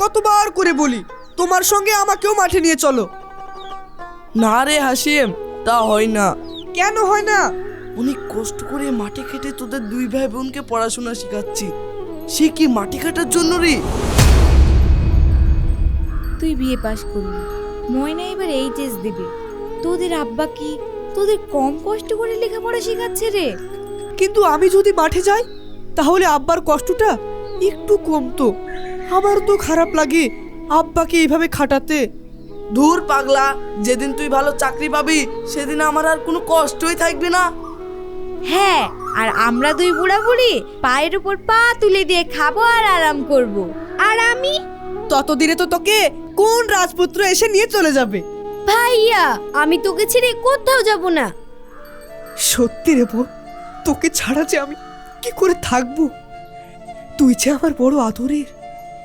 কতবার করে বলি তোমার সঙ্গে আমাকেও মাঠে নিয়ে চলো। না রে হাসিম তা হয় না। কেন হয় না? অনেক কষ্ট করে মাটি খেটে তোদের দুই ভাই বোনকে পড়াশোনা শেখাচ্ছি। সে কি মাটি কাটার জন্য রে? তুই বিয়ে পাশ করলি ময়না এবার এইচএস দেবে। তোদের আব্বা কি তোদের কম কষ্ট করে লেখাপড়া শেখাচ্ছে রে? কিন্তু আমি যদি মাঠে যাই তাহলে আব্বার কষ্টটা একটু কমতো। আমার তো খারাপ লাগে। আব্বাকে এইভাবে খাটাতে। ধুর পাগলা যেদিন তুই ভালো চাকরি পাবি সেদিন আমার আর কোনো কষ্টই থাকবে না। হ্যাঁ আর আমরা দুই বুড়া বুড়ি পায়ের উপর পা তুলে দিয়ে খাব আর আরাম করব। আর আমি? ততদিনে তো তোকে কোন রাজপুত্র এসে নিয়ে চলে যাবে? ভাইয়া আমি তোকে ছেড়ে কোথাও যাব না। সত্যি রে বোন তোকে ছাড়া যে আমি কি করে থাকব? তুই যে আমার বড় আদরের।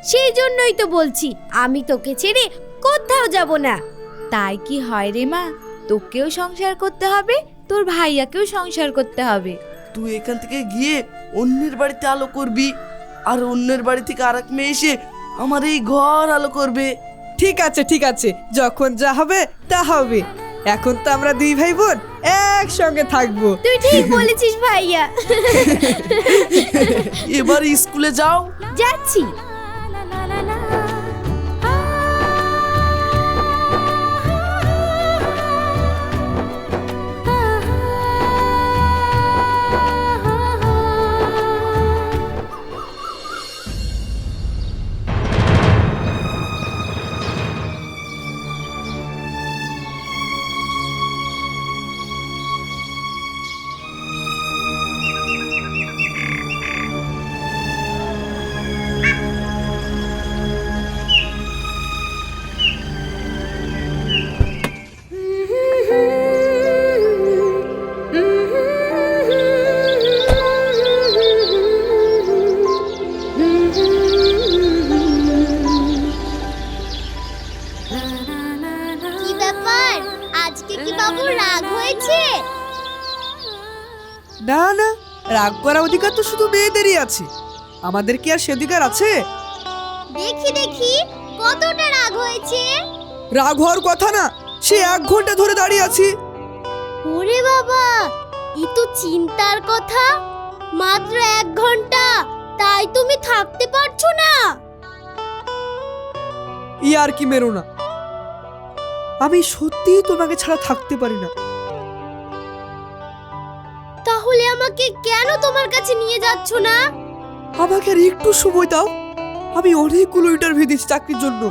সেই জন্যই তো বলছি আমি তোকে ছেড়ে কোথাও যাব না। তাই কি হয় রে মা? তোকেও সংসার করতে হবে তোর ভাইয়াকেও সংসার করতে হবে। তুই এখান থেকে গিয়ে অন্যের বাড়িতে আলো করবি আর অন্যের বাড়ি থেকে আর এক মেয়ে এসে আমার এই ঘর আলো করবে। ঠিক আছে ঠিক আছে যখন যা হবে তা হবে। এখন তো আমরা দুই ভাই বোন একসঙ্গে থাকব। তুই ঠিক বলেছিস ভাইয়া। এবার স্কুলে যাও। যাচ্ছি। কি বাবু রাগ হয়েছে? না না রাগ করার অধিকার তো শুধু মেয়েদেরই আছে। আমাদের কি আর সে অধিকার আছে? দেখি দেখি কতটা রাগ হয়েছে? রাগ হওয়ার কথা না সে এক ঘণ্টা ধরে দাঁড়িয়ে আছি। ওরে বাবা ই তো চিন্তার কথা। মাত্র এক ঘণ্টা তাই তুমি থাকতে পারছ না। ই আর কি মেরো না আমি সত্যিই তোমাকে ছাড়া থাকতে পারি না। তাহলে আমাকে কেন তোমার কাছে নিয়ে যাচ্ছ না? আমাকে আর একটু সময় দাও। আমি অনেকগুলো ইন্টারভিউ দিচ্ছি চাকরির জন্য।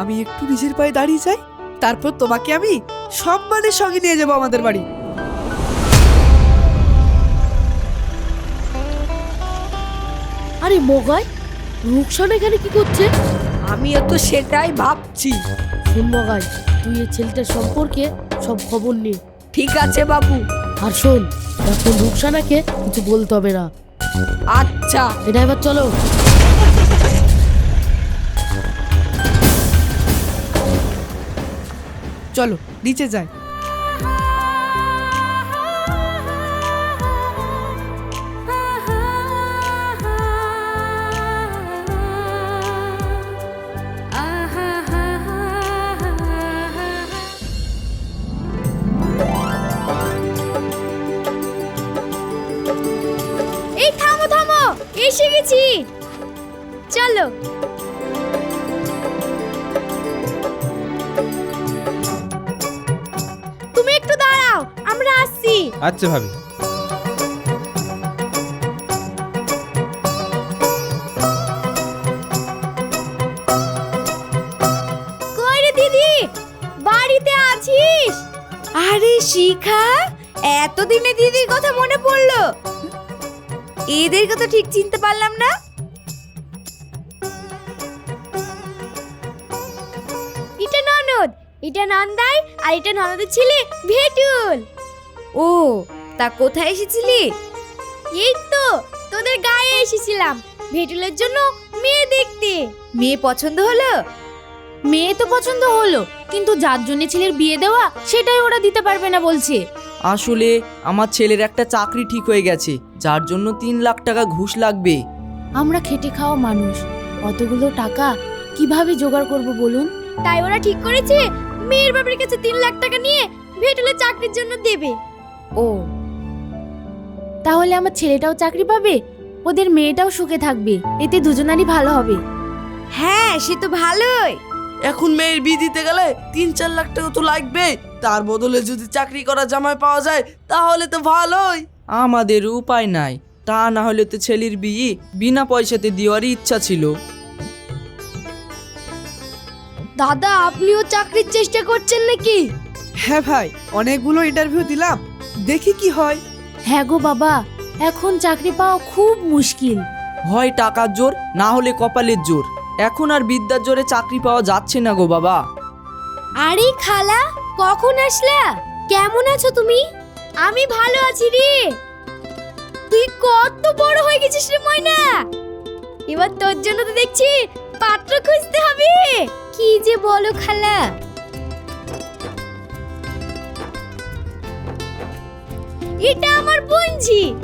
আমি একটু নিজের পায়ে দাঁড়িয়ে যাই তারপর তোমাকে আমি সম্মানের সঙ্গে নিয়ে যাব আমাদের বাড়ি। আরে মগাই রুকসান এখানে কি করছে? আমিও তো সেটাই ভাবছি। শোন মগাই তুই এই ছেলেটার সম্পর্কে সব খবর নে। ঠিক আছে বাবু। আর শোন এখন রুকসানাকে কিছু বলতে হবে না। আচ্ছা। এটা এবার চলো। চলো নিচে যাই। আচ্ছা ভাবি। দিদি? বাড়িতে আছিস? আরে শিখা, এতদিনে দিদির কথা মনে পড়ল। এদেরকে তো ঠিক চিনতে পারলাম না। এটা ননদ, এটা নন্দাই আর এটা ননদের ছেলে ভেটুল। ও তা কোথায় এসেছিলি? এই তো তোদের গায়ে এসেছিলাম। ভেটুলের জন্য মেয়ে দেখতে। মেয়ে পছন্দ হলো? মেয়ে তো পছন্দ হলো কিন্তু যার জন্য ছেলের বিয়ে দেওয়া সেটাই ওরা দিতে পারবে না বলছে। আসলে আমার ছেলের একটা চাকরি ঠিক হয়ে গেছে যার জন্য তিন লাখ টাকা ঘুষ লাগবে। আমরা খেটে খাওয়া মানুষ অতগুলো টাকা কীভাবে জোগাড় করব বলুন? তাই ওরা ঠিক করেছে মেয়ের বাবার কাছে তিন লাখ টাকা নিয়ে ভেটুলের চাকরির জন্য দেবে। ও। তাহলে আমার ছেলেটাও চাকরি পাবে? ওদের মেয়েটাও সুখে থাকবে। এতে দুজনারই ভালো হবে। হ্যাঁ সে তো ভালোই। এখন মেয়ের বিয়ে দিতে গেলে তিন চার লাখ টাকা তো লাগবে। তার বদলে যদি চাকরি করা জামাই পাওয়া যায় তাহলে তো ভালোই। আমাদের উপায় নাই। তা না হলে তো ছেলের বিয়ে বিনা পয়সাতে দেওয়ারই ইচ্ছা ছিল। দাদা আপনিও চাকরির চেষ্টা করছেন নাকি? হ্যাঁ ভাই অনেকগুলো ইন্টারভিউ দিলাম। দেখি কি হয়। হ্যাঁ গো বাবা এখন চাকরি পাওয়া খুব মুশকিল। হয় টাকার জোর না হলে কপালের জোর। এখন আর বিদ্যার জোরে চাকরি পাওয়া যাচ্ছে না গো বাবা। আরে খালা কখন আসলা? কেমন আছো তুমি? আমি ভালো আছি রে। তুই কত বড় হয়ে গেছিস রে ময়না। এবার তোর জন্য তো দেখছি পাত্র খুঁজতে হবে। কি যে বলো খালা। এটা আমার বোনঝি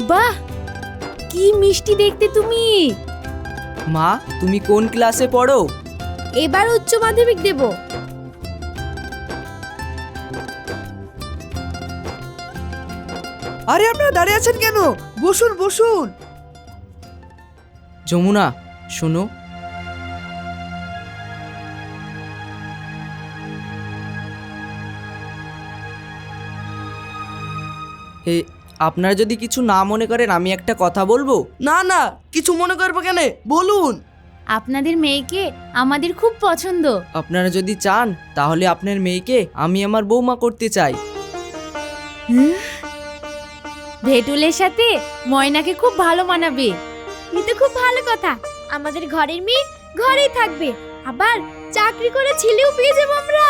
বাহ কি মিষ্টি দেখতে তুমি। মা তুমি কোন ক্লাসে পড়ো? এবার উচ্চ মাধ্যমিক দেব। আরে আপনারা দাঁড়িয়ে আছেন কেন? বসুন বসুন। যমুনা শোনো এ আপনারা যদি কিছু না মনে করেন আমি একটা কথা বলব? না না কিছু মনে করব কেন? বলুন। আপনাদের মেয়েকে আমাদের খুব পছন্দ। আপনারা যদি চান তাহলে আপনার মেয়েকে আমি আমার বৌমা করতে চাই। ভেটুলের সাথে ময়নাকে খুব ভালো মানাবে। এ তো খুব ভালো কথা। আমাদের ঘরের মেয়ে ঘরেই থাকবে। আবার চাকরি করে ছেলেও পেয়ে যাব আমরা।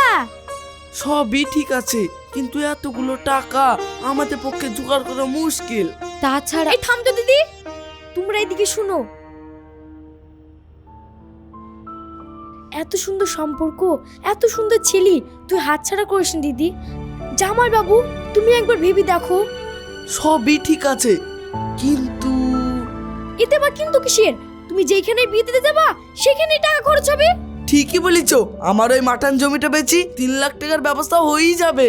সবই ঠিক আছে কিন্তু এতগুলো টাকা আমাদের পক্ষে জোগাড় করা মুশকিল। তাছাড়া এই থাম তো দিদি। তোমরা এদিকে শুনো। এত সুন্দর সম্পর্ক এত সুন্দর ছেলে তুই হাতছাড়া করিস না দিদি। জামাই বাবু তুমি একবার ভেবে দেখো। সবই ঠিক আছে কিন্তু এতে বা কিন্তু কিসের? তুমি যেখানে বিয়ে দিতে যাবা সেখানেই টাকা খরচ হবে। ঠিকই বলেছ আমার ওই মাটান জমিটা বেচি তিন লাখ টাকার ব্যবস্থা হয়েই যাবে।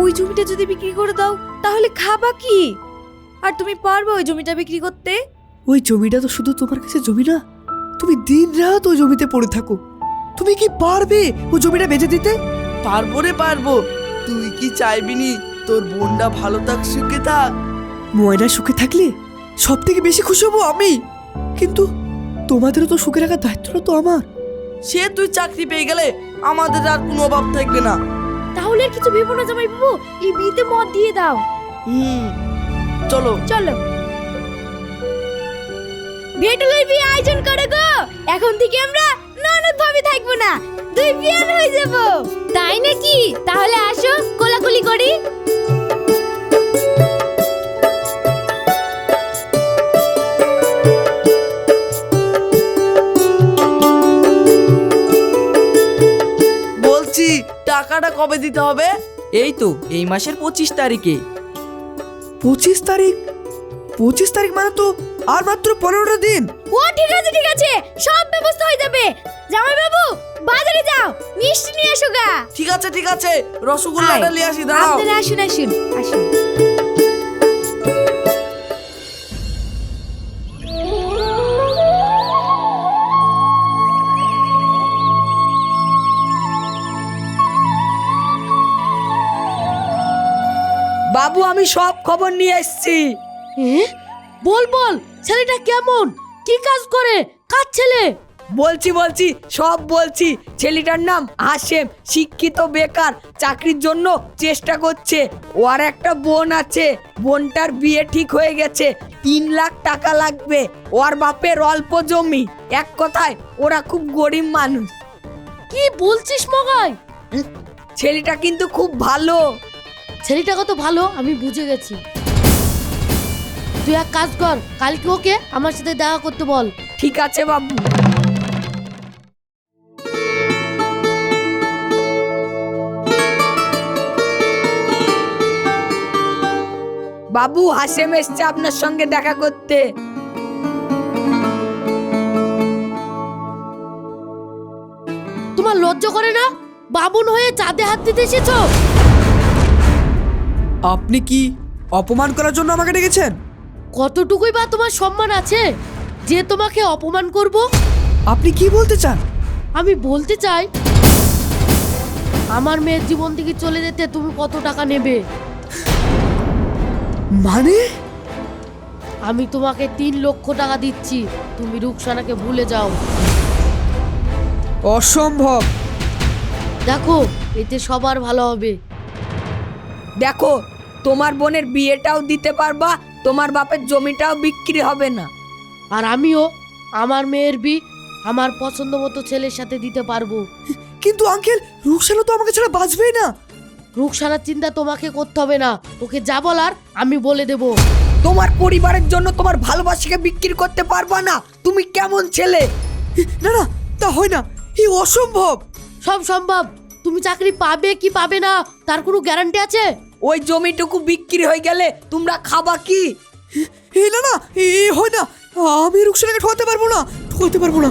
ওই জমিটা যদি বিক্রি করে দাও তাহলে খাবা কি? আর তুমি পারবে ওই জমিটা বিক্রি করতে? ওই জমিটা তো শুধু তোমার কাছে জমি না তুমি দিন রাত ওই জমিতে পড়ে থাকো। তুমি কি পারবে ওই জমিটা বেচে দিতে? পারব রে পারব। তুই কি চাইবি নি? তোর বোনটা ভালো থাক সুখে থাক। ময়না সুখে থাকলে সব থেকে বেশি খুশি হব আমি। কিন্তু তোমাদেরও তো সুখে রাখার দায়িত্বটা তো আমার। সে তুই চাকরি পেয়ে গেলে আমাদের আর কোনো অভাব থাকবে না। তাহলে আর কিছু ভেবো না জামাই বাবু এই বিয়েতে মত দিয়ে দাও। হুম চলো। চলো। ভেটুলের বিয়ে আয়োজন করে গো। এখন থেকে আমরা ননদ ভাবে থাকব না দুই বিয়ান হয়ে যাব। তাই নাকি? তাহলে আসো। কবে দিতে হবে? এই তো এই মাসের পঁচিশ তারিখে। পঁচিশ তারিখ? পঁচিশ তারিখ মানে তো আর মাত্র পনেরোটা দিন। ও ঠিক আছে ঠিক আছে। সব ব্যবস্থা হয়ে যাবে। জামাই বাবু বাজারে যাও। মিষ্টি নিয়ে এসো গা। ঠিক আছে ঠিক আছে। রসগোল্লাটা নিয়ে আসি দাঁড়াও। আপনারা আসুন আসুন আসুন। বাবু আমি সব খবর নিয়ে এসেছি। বল বল ছেলেটা কেমন? কি কাজ করে? কার ছেলে? বলছি বলছি সব বলছি। ছেলেটার নাম হাসেম শিক্ষিত বেকার চাকরির জন্য চেষ্টা করছে। ওর একটা বোন আছে বোনটার বিয়ে ঠিক হয়ে গেছে তিন লাখ টাকা লাগবে। ওর বাপের অল্প জমি। এক কথায় ওরা খুব গরিব মানুষ। কি বলছিস মগাই? ছেলেটা কিন্তু খুব ভালো। ছেলেটা কত ভালো আমি বুঝে গেছি। তুই এক কাজ কর কালকে ওকে আমার সাথে দেখা করতে বল। ঠিক আছে বাবু। বাবু হাসেম এসছে আপনার সঙ্গে দেখা করতে। তোমার লজ্জা করে না? বাবুন হয়ে চাঁদে হাত দিতে এসেছ? আপনি কি অপমান করার জন্য আমাকে ডেকেছেন? কতটুকুই বা তোমার সম্মান আছে? যে তোমাকে অপমান করব? আপনি কি বলতে চান? আমি বলতে চাই আমার মেয়ের জীবন থেকে চলে যেতে তুমি কত টাকা নেবে? মানে? আমি তোমাকে তিন লক্ষ টাকা দিচ্ছি। তুমি রুকসানাকে ভুলে যাও। অসম্ভব। দেখো এতে সবার ভালো হবে। দেখো তোমার বোনের বিয়েটাও দিতে পারবা তোমার বাপের জমিটাও বিক্রি হবে না। আর আমিও আমার মেয়ের বি আমার পছন্দ মতো ছেলের সাথে দিতে পারব। কিন্তু আঙ্কেল রুকসানা তো আমাকে ছাড়া বাঁচবেই না। রুকসানার চিন্তা তোমাকে করতে হবে না। ওকে যা বলার আমি বলে দেব। তোমার পরিবারের জন্য তোমার ভালোবাসাকে বিক্রি করতে পারবা না। তুমি কেমন ছেলে? না না তা হয় না। এই অসম্ভব। সব সম্ভব। তুমি চাকরি পাবে কি পাবে না তার কোনো গ্যারান্টি আছে? ওই জমিটুকু বিক্রি হয়ে গেলে তোমরা খাবা কি? না না, এ, হয় না। আমি রুকসানাকে ঠকাতে পারব না, ঠকাতে পারব না।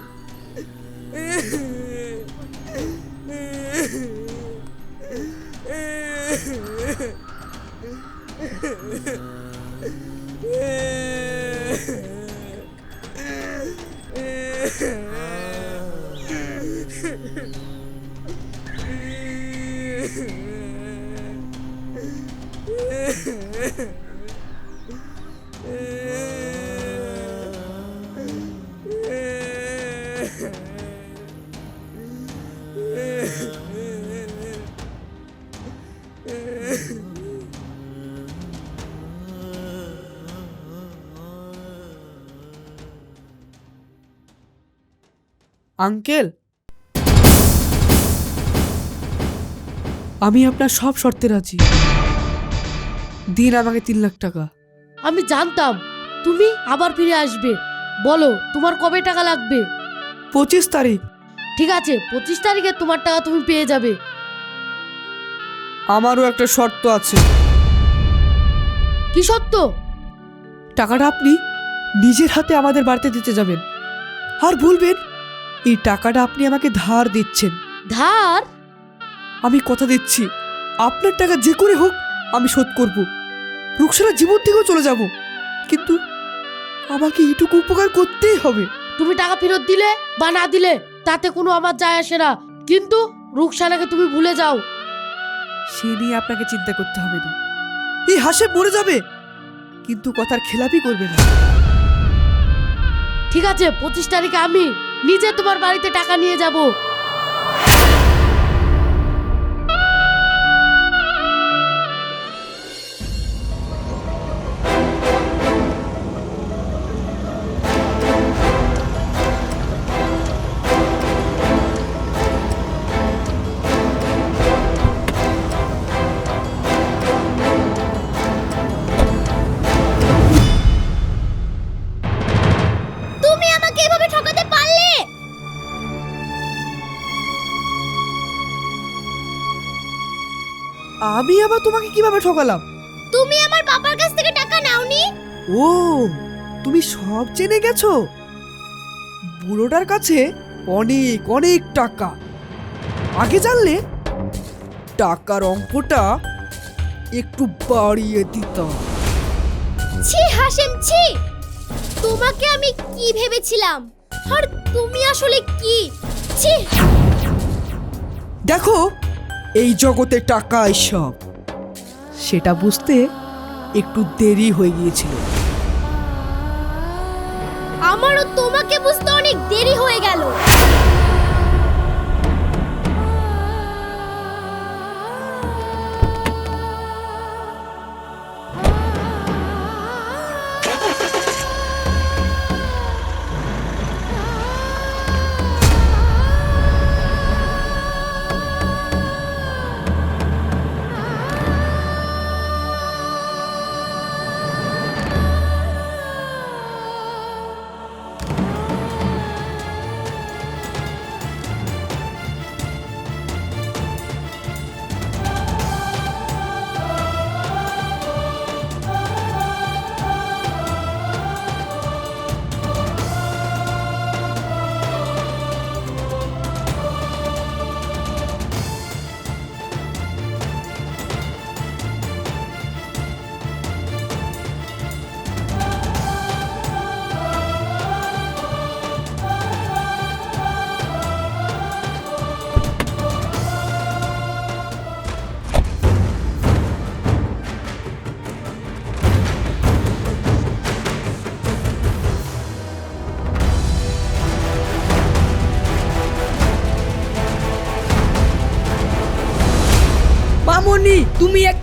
আঙ্কেল। আমি আপনার সব শর্তে রাজি। দিন আমাকে তিন লাখ টাকা। আমি জানতাম তুমি আবার ফিরে আসবে। বলো তোমার কবে টাকা লাগবে? পঁচিশ তারিখ। ঠিক আছে পঁচিশ তারিখে তোমার টাকা তুমি পেয়ে যাবে। আমারও একটা শর্ত আছে। কি সত্য টাকাটা আপনি নিজের হাতে আমাদের বাড়িতে দিতে যাবেন। আর বলবেন এই টাকাটা আপনি আমাকে ধার দিচ্ছেন। ধার? আমি কথা দিচ্ছি। আপনার টাকা যে করে হোক আমি শোধ করব। রুকসারা জীবন থেকেও চলে যাব। কিন্তু আমাকে এইটুকু উপকার করতেই হবে। তুমি টাকা ফেরত দিলে বা না দিলে তাতে কোনো আমার যায় আসে না। কিন্তু রুকসানাকে তুমি ভুলে যাও। সে নিয়ে আপনাকে চিন্তা করতে হবে না। এই হাসে মরে যাবে। কিন্তু কথার খেলাপি করবে না। ঠিক আছে পঁচিশ তারিখে আমি নিজে তোমার বাড়িতে টাকা নিয়ে যাব। তোমাকে কীভাবে ঠকালাম? তুমি আমার বাবার কাছ থেকে টাকা নাওনি? ও তুমি সব জেনে গেছো? বুড়োটার কাছে অনেক অনেক টাকা। আগে জানলে টাকার অঙ্কটা একটু বাড়িয়ে দিতাম। ছি হাসেম ছি! তোমাকে আমি কি ভেবেছিলাম? আর তুমি আসলে কি? ছি! দেখো এই জগতে টাকাই সব। সেটা বুঝতে একটু দেরি হয়ে গিয়েছিল। আমারও তোমাকে বুঝতে অনেক দেরি হয়ে গেল।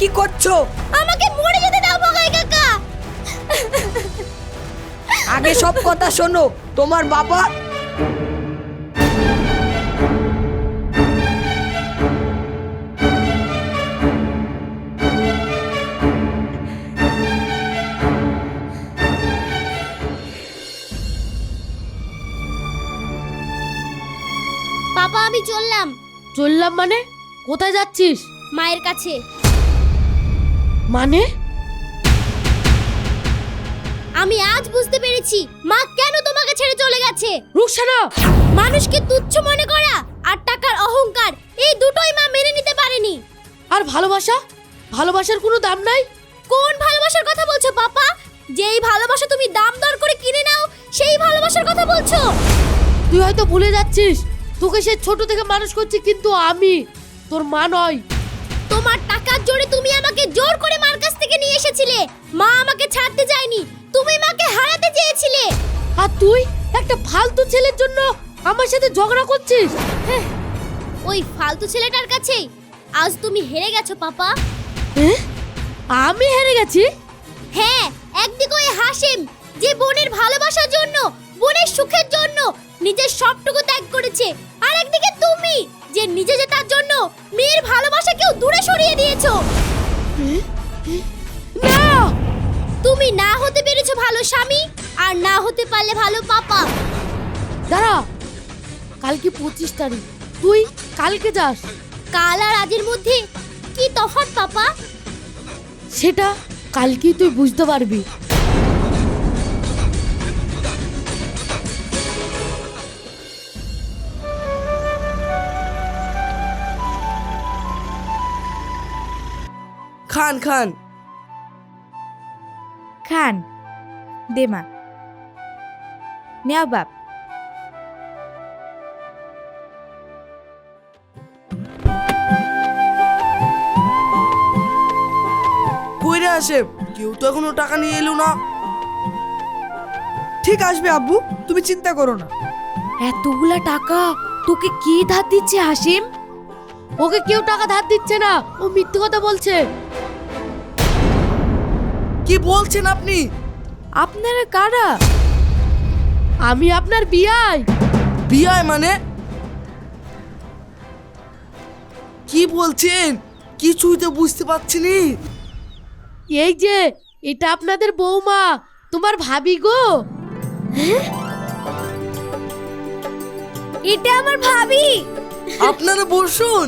কি করছ? আমাকে মরে যেতে দাও বগাই কাকা। আগে সব কথা শোনো। তোমার বাবা পাপা আমি চললাম। চললাম মানে? কোথায় যাচ্ছিস? মায়ের কাছে। মানে? আমি আজ বুঝতে পেরেছি। মা কেন তোমাকে ছেড়ে চলে গেছে? রুকসানা! মানুষকে তুচ্ছ মনে করা আর টাকার অহংকার এই দুটোই মা মেনে নিতে পারেনি। আর ভালোবাসা? ভালোবাসার কোনো দাম নাই? কোন ভালোবাসার কথা বলছো পাপা? যেই ভালোবাসা তুমি দাম দর করে কিনে নাও সেই ভালোবাসার কথা বলছো। তুই হয়তো ভুলে যাচ্ছিস। তোকে সে ছোট থেকে মানুষ করছি কিন্তু আমি। তোর মা নয়। তোমার টাকার জোরে তুমি আমাকে জোর করে মার কাছ থেকে নিয়ে এসেছিলে। মা আমাকে ছাড়তে চায়নি তুমি মাকে হারাতে চেয়েছিলে। আর তুই একটা ফালতু ছেলের জন্য আমার সাথে ঝগড়া করছিস? ওই ফালতু ছেলেটার কাছেই আজ তুমি হেরে গেছো পাপা। হ্যাঁ? আমি হেরে গেছি? হ্যাঁ একদিকে ওই হাসিম যে বোনের ভালোবাসার জন্য বোনের সুখের জন্য নিজের সবটুকু ত্যাগ করেছে আর একদিকে তুমি। যে নিজে জেতার জন্য মেয়ের ভালোবাসাকেও দূরে সরিয়ে দিয়েছ। না! তুমি না হতে পেরেছ ভালো স্বামী আর না হতে পারলে ভালো পাপা। দাঁড়া! কালকে পঁচিশ তারিখ? তুই কালকে যাস। কাল আর আজের মধ্যে কি তফাৎ পাপা? সেটা কালকেই তুই বুঝতে পারবি। খান খান। খান। দে মা। নেও বাপ। কইরে আসে কেউ তো এখনও টাকা নিয়ে এলো না। ঠিক আসবে আব্বু তুমি চিন্তা করো না। এতগুলা টাকা তোকে কে ধার দিচ্ছে হাসিম? ওকে কেউ টাকা ধার দিচ্ছে না ও মিথ্যে কথা বলছে। কি বলছেন আপনি? আপনারা কারা? আমি আপনার বিয়াই বিয়ায় মানে? কি বলছেন? কিছুই তো বুঝতে পারছি নি। এই যে এটা আপনাদের বৌমা। তোমার ভাবি গো। এটা আমার ভাবি। আপনারা বসুন।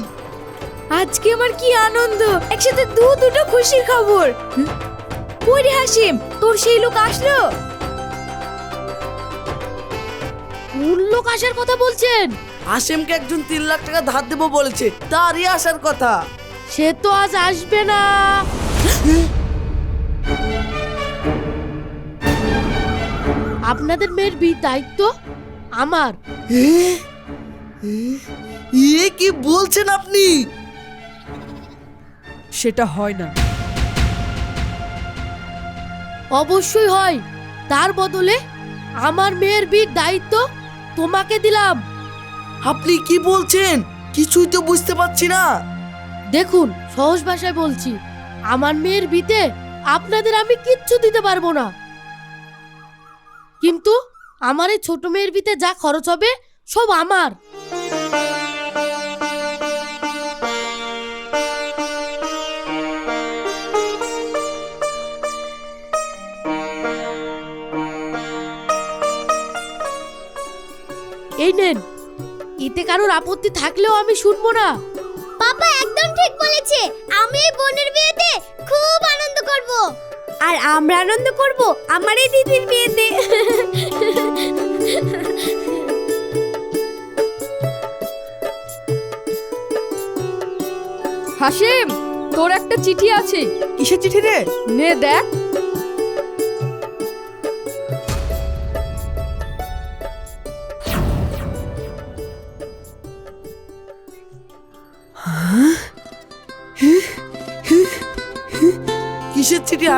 আজকে আমার কি আনন্দ? একসাথে দু দুটো খুশির খবর। হুম? কই রে হাসিম? তোর সেই লোক আসলো? কোন লোক আসার কথা বলছেন? আসেমকে একজন তিন লাখ টাকা ধার দেবো বলেছে তারই আসার কথা। সে তো আজ আসবে না। আপনাদের মেয়ের বি দায়িত্ব আমার। এ কি বলছেন আপনি? সেটা হয় না। অবশ্যই হয়। তার বদলে আমার মেয়ের বির দায়িত্ব তোমাকে দিলাম। আপনি কি বলছেন? কিছুই তো বুঝতে পারছি না। দেখুন সহজ ভাষায় বলছি আমার মেয়ের বিতে আপনাদের আমি কিচ্ছু দিতে পারব না। কিন্তু আমার এই ছোট মেয়ের বিতে যা খরচ হবে সব আমার। এই নেন। এতে কারোর আপত্তি থাকলেও আমি শুনব না। পাপা একদম ঠিক বলেছে। আমি এই বোনের বিয়েতে খুব আনন্দ করব। আর আমরা আনন্দ করব আমার এই দিদির বিয়েতে। হাসিম তোর একটা চিঠি আছে। কিসের চিঠি রে? নে দেখ।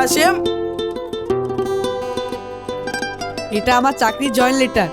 কিসের এটা আমার চাকরির জয়েন লেটার